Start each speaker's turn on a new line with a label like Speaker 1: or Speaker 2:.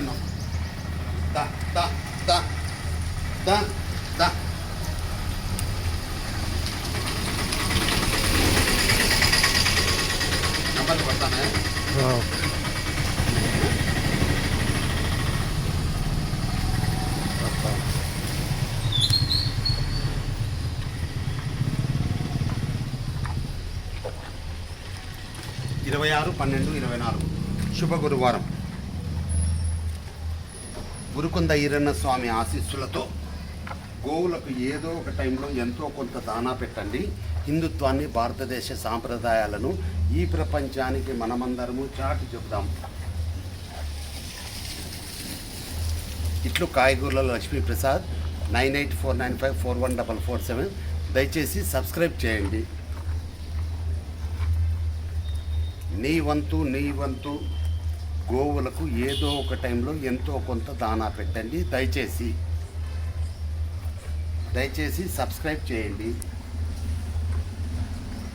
Speaker 1: నన్ను దా దా దా దా దా. నంబర్లు కొడతానే ఇరవై ఆరు పన్నెండు ఇరవై నాలుగు. శుభ గురువారం. గురుకుంద ఈరన్న స్వామి ఆశీస్సులతో గోవులకు ఏదో ఒక టైంలో ఎంతో కొంత దానా పెట్టండి. హిందుత్వాన్ని భారతదేశ సాంప్రదాయాలను ఈ ప్రపంచానికి మనమందరము చాటి చెబుదాం. ఇట్లు కాయగూరల Lakshmiprasad nine eight four nine five four one double four seven. దయచేసి సబ్స్క్రైబ్ చేయండి. నీ వంతు నీ వంతు గోవులకు ఏదో ఒక టైంలో ఎంతో కొంత దానా పెట్టండి. దయచేసి దయచేసి సబ్స్క్రైబ్ చేయండి.